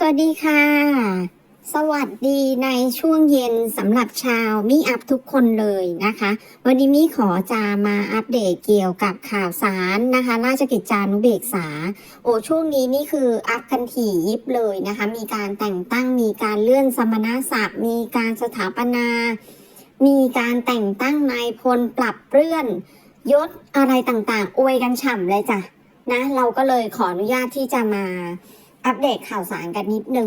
สวัสดีค่ะ สวัสดีในช่วงเย็นสำหรับชาวมิอัพทุกคนเลยนะคะ วันนี้มิขอจะมาอัปเดตเกี่ยวกับข่าวสารนะคะ ราชกิจจานุเบกษา โอ้ช่วงนี้นี่คืออัพกันถี่ยิบเลยนะคะ มีการแต่งตั้งมีการเลื่อนสมณศักดิ์มีการสถาปนา มีการแต่งตั้งนายพลปรับเลื่อนยศอะไรต่างๆ อวยกันฉ่ำเลยจ้ะนะ เราก็เลยขออนุญาตที่จะมา อัปเดตข่าวสารกันนิดนึง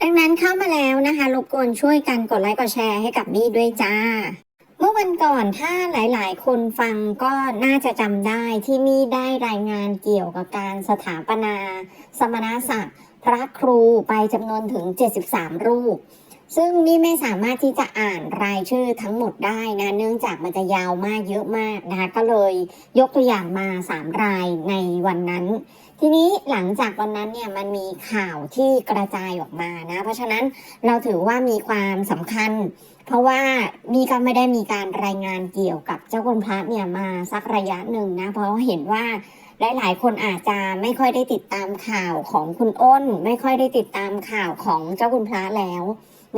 ดังนั้นเข้ามาแล้วนะคะรบกวนช่วยกันกดไลค์กดแชร์ให้กับมี่ด้วยจ้า เมื่อวันก่อนถ้าหลายๆ คนฟังก็น่าจะจำได้ที่มี่ได้รายงานเกี่ยวกับการสถาปนา สมณศักดิ์พระครูไปจำนวนถึง 73 รูป ซึ่งนี่ไม่สามารถที่จะอ่านรายชื่อทั้งหมดได้นะ เนื่องจากมันจะยาวมากเยอะมากนะคะ ก็เลยยกตัวอย่างมา 3 รายในวันนั้น ทีนี้หลังจากวันนั้นเนี่ยมันมีข่าวที่กระจายออกมานะ เพราะฉะนั้นเราถือว่ามีความสำคัญ เพราะว่ามีก็ไม่ได้มีการรายงานเกี่ยวกับเจ้าคุณพระเนี่ยมาสักระยะหนึ่งนะ เพราะเห็นว่าหลายๆ คนอาจจะไม่ค่อยได้ติดตามข่าวของคุณอ้น ไม่ค่อยได้ติดตามข่าวของเจ้าคุณพระแล้ว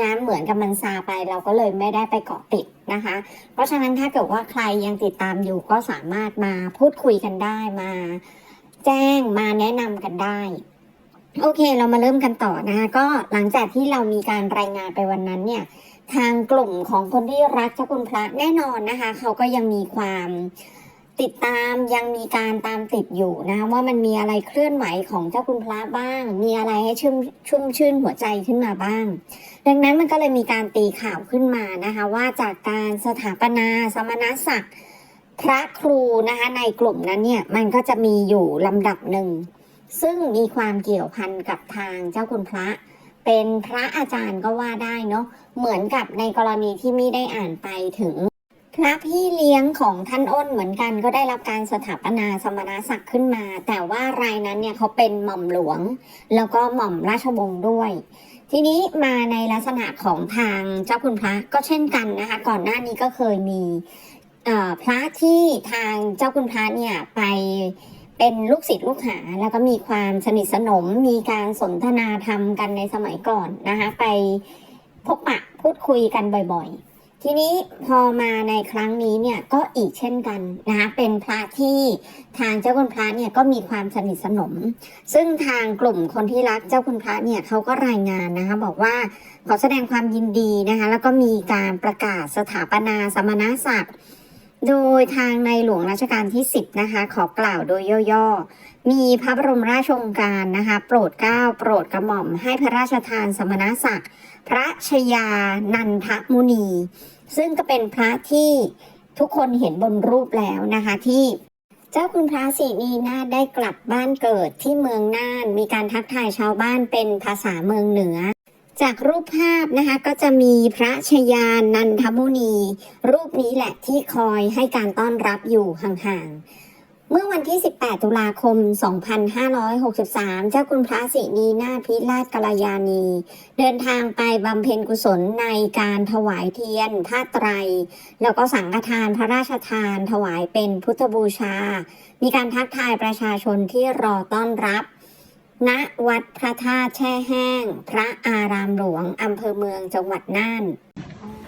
งานเหมือนกับมันซาไปเราก็เลยไม่ได้ไปเกาะติดนะคะ เพราะฉะนั้นถ้าเกิดว่าใครยังติดตามอยู่ก็สามารถมาพูดคุยกันได้มา แจ้งมาแนะนำกันได้โอเคเรามาเริ่มกันต่อนะคะก็หลังจากที่เรามีการรายงานไปวันนั้นเนี่ย ทางกลุ่มของคนที่รักเจ้าคุณพระแน่นอนนะคะ เขาก็ยังมีความ ติดตามยังมีการตามติดอยู่นะคะว่ามันมีอะไรเคลื่อนไหวของเจ้าคุณพระบ้าง มีอะไรให้ชุ่มชุ่มชื่นหัวใจขึ้นมาบ้าง ดังนั้นมันก็เลยมีการตีข่าวขึ้นมานะคะว่าจากการสถาปนาสมณศักดิ์พระครูนะคะในกลุ่มนั้นเนี่ยมันก็จะมีอยู่ลำดับหนึ่ง ซึ่งมีความเกี่ยวพันกับทางเจ้าคุณพระ เป็นพระอาจารย์ก็ว่าได้เนาะเหมือนกับในกรณีที่ไม่ได้อ่านไปถึง พระพี่เลี้ยงของท่านอ้นเหมือนกันก็ได้รับการสถาปนาสมณศักดิ์ขึ้นมา แต่ว่ารายนั้นเนี่ยเขาเป็นหม่อมหลวง แล้วก็หม่อมราชวงศ์ด้วย ทีนี้มาในลักษณะของทางเจ้าคุณพระก็เช่นกันนะคะ ก่อนหน้านี้ก็เคยมีพระที่ทางเจ้าคุณพระเนี่ยไปเป็นลูกศิษย์ลูกหา แล้วก็มีความสนิทสนมมีการสนทนาธรรมกันในสมัยก่อนนะคะไปพบปะพูดคุยกันบ่อยๆ ทีนี้พอมาในครั้งนี้เนี่ยก็อีกเช่นกันนะคะเป็นพระที่ทางเจ้าคุณพระเนี่ยก็มีความสนิทสนม ซึ่งทางกลุ่มคนที่รักเจ้าคุณพระเนี่ยเขาก็รายงานนะคะบอกว่าขอแสดงความยินดีนะคะแล้วก็มีการประกาศสถาปนาสมณศักดิ์โดยทางในหลวงรัชกาลที่ 10 นะคะ ขอกล่าวโดยย่อๆ มีพระบรมราชโองการนะคะ โปรดเกล้าโปรดกระหม่อมให้พระราชทานสมณศักดิ์พระชยานันทมุนี ซึ่งก็เป็นพระที่ทุกคนเห็นบนรูปแล้วนะคะที่เจ้าคุณพระศรีนีนาได้กลับบ้านเกิดที่เมืองน่าน มีการทักทายชาวบ้านเป็นภาษาเมืองเหนือ จากรูปภาพนะคะก็จะมีพระชยานันทมุนี รูปนี้แหละที่คอยให้การต้อนรับอยู่ห่างๆ เมื่อวันที่ 18 ตุลาคม 2563 เจ้าคุณพระศรีนีนาถพิราชกัลยาณี เดินทางไปบำเพ็ญกุศลในการถวายเทียนผ้าไตร แล้วก็สังฆทานพระราชทานถวายเป็นพุทธบูชา มีการทักทายประชาชนที่รอต้อนรับณวัดพระธาตุแช่แห้ง พระอารามหลวง อำเภอเมืองจังหวัดน่าน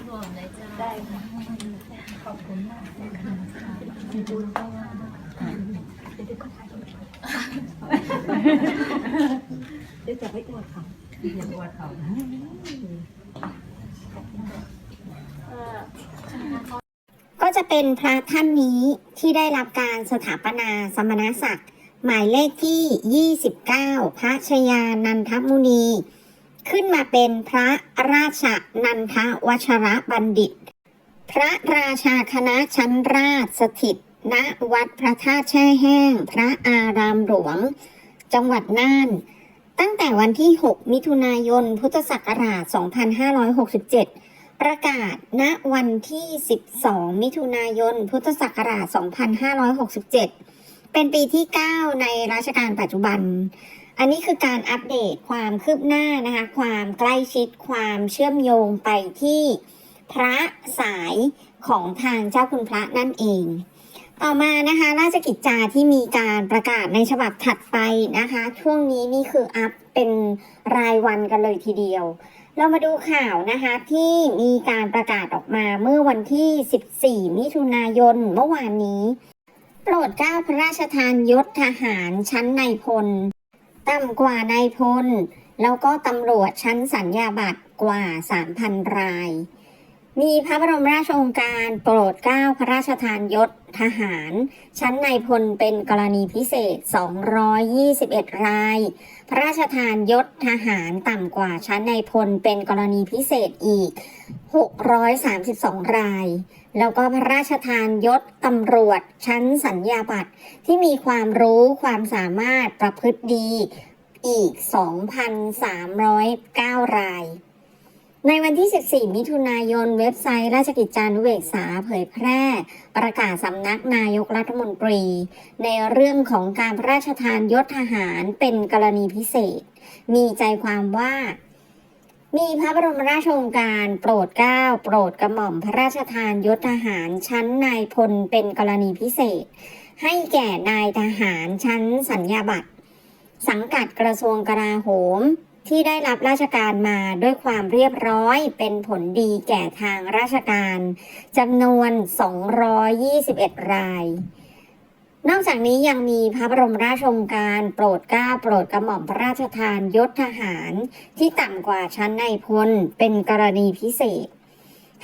รวมเลยจ้าได้ค่ะขอบคุณมากเลยค่ะบุญก็ว่าเดี๋ยวก็ถ่าย เดี๋ยวจะไปอวดเขาอย่าอวดเขาก็จะเป็นพระท่านนี้ที่ได้รับการสถาปนาสมณศักดิ์หมายเลขที่ 29 พระชยานันทมุนี ขึ้นมาเป็นพระราชนันทวชระบัณฑิต พระราชาคณะชั้นราชสถิตณวัดพระธาตุแช่แห้ง พระอารามหลวง จังหวัดน่าน ตั้งแต่วันที่ 6 มิถุนายน พุทธศักราช 2567 ประกาศณวันที่ 12 มิถุนายน พุทธศักราช 2567 เป็นปีที่ 9 ในรัชกาลปัจจุบัน อันนี้คือการอัปเดตความคืบหน้านะคะ ความใกล้ชิดความเชื่อมโยงไปที่พระสายของทางเจ้าคุณพระนั่นเอง ต่อมานะคะราชกิจจาที่มีการประกาศในฉบับถัดไปนะคะ ช่วงนี้นี่คืออัปเป็นรายวันกันเลยทีเดียว เรามาดูข่าวนะคะที่มีการประกาศออกมาเมื่อวันที่ 14 มิถุนายนเมื่อวานนี้ โปรดเกล้าพระราชทานยศทหารชั้นนายพล ต่ำกว่านายพล แล้วก็ตำรวจชั้นสัญญาบัตรกว่า 3,000 ราย มีพระบรมราชองการโปรดเกล้าพระราชทานยศทหาร ชั้นนายพลเป็นกรณีพิเศษ 221 ราย พระราชทานยศทหารต่ำกว่าชั้นนายพลเป็นกรณีพิเศษอีก 632 ราย แล้วก็พระราชทานยศตำรวจชั้นสัญญาบัตรที่มีความรู้ความสามารถประพฤติดีอีก 2,309 ราย ในวันที่ 14 มิถุนายน เว็บไซต์ ราชกิจจานุเบกษาเผยแพร่ ประกาศสำนักนายกรัฐมนตรี ในเรื่องของการพระราชทานยศทหารเป็นกรณีพิเศษ มีใจความว่า มีพระบรมราชโองการโปรดเกล้าโปรดกระหม่อมพระราชทานยศทหารชั้นนายพลเป็นกรณีพิเศษ ให้แก่นายทหารชั้นสัญญาบัตรสังกัดกระทรวงกลาโหม ที่ได้รับราชการมาด้วยความเรียบร้อยเป็นผลดีแก่ทางราชการจำนวน 221 ราย นอกจากนี้ยังมีพระบรมราชโองการโปรดเกล้าโปรดกระหม่อมพระราชทานยศทหารที่ต่ำกว่าชั้นนายพลเป็นกรณีพิเศษ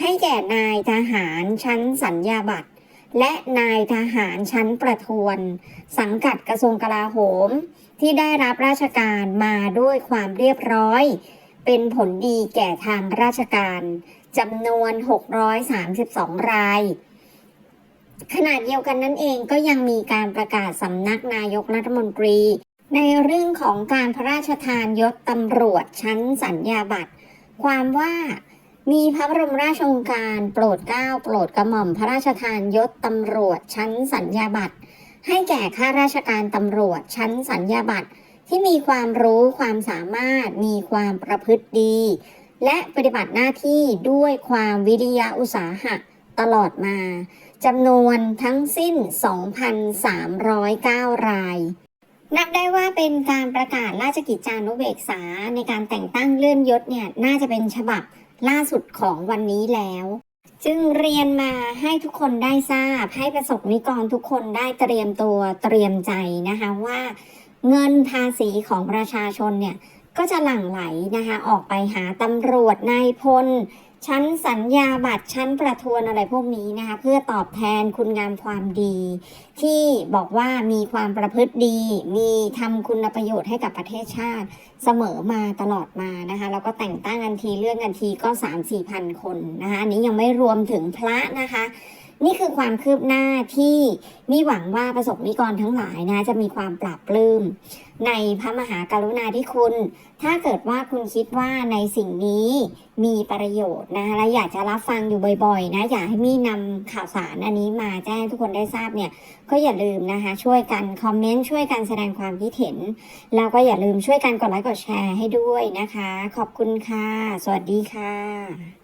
ให้แก่นายทหารชั้นสัญญาบัตรและนายทหารชั้นประทวน สังกัดกระทรวงกลาโหม ที่ได้รับราชการมาด้วยความเรียบร้อย เป็นผลดีแก่ทางราชการจำนวน 632 ราย ขณะเดียวกันนั่นเองก็ยังมีการประกาศสำนักนายกรัฐมนตรี ในเรื่องของการพระราชทานยศตำรวจชั้นสัญญาบัตร ความว่ามีพระบรมราชโองการโปรดเกล้าโปรดกระหม่อมพระราชทานยศตำรวจชั้นสัญญาบัตร ให้แก่ข้าราชการตำรวจชั้นสัญญาบัตรที่มีความรู้ความสามารถมีความประพฤติดี และปฏิบัติหน้าที่ด้วยความวิริยะอุตสาหะตลอดมาจำนวนทั้งสิ้น 2,309 ราย นับได้ว่าเป็นการประกาศราชกิจจานุเบกษาในการแต่งตั้งเลื่อนยศเนี่ยน่าจะเป็นฉบับล่าสุดของวันนี้แล้ว จึงเรียนมาให้ทุกคนได้ทราบ ให้ประสบนิกรทุกคนได้เตรียมตัวเตรียมใจนะคะว่าเงินภาษีของประชาชนเนี่ยก็จะหลั่งไหลนะคะออกไปหาตำรวจนายพล ชั้นสัญญาบัตรชั้นประทวนอะไรพวกนี้นะคะเพื่อตอบแทนคุณงามความดี ที่บอกว่ามีความประพฤติดี มีทำคุณประโยชน์ให้กับประเทศชาติ เสมอมาตลอดมานะคะแล้วก็แต่งตั้งกันทีเลื่อนกันทีก็3 4พันคนนะคะอันนี้ยังไม่รวมถึงพระนะคะ นี่คือความคืบหน้าที่มีหวังว่าประสบนิกรทั้งหลายนะ จะมีความปราบปลื้มในพระมหากรุณาธิคุณ ถ้าเกิดว่าคุณคิดว่าในสิ่งนี้มีประโยชน์นะและอยากจะรับฟังอยู่บ่อยๆ นะ อยากให้มีนำข่าวสารอันนี้มาแจ้งทุกคนได้ทราบเนี่ย ก็อย่าลืมนะคะ ช่วยกันคอมเมนต์ช่วยกันแสดงความคิดเห็น แล้วก็อย่าลืมช่วยกันกดไลค์กดแชร์ให้ด้วยนะคะ ขอบคุณค่ะ สวัสดีค่ะ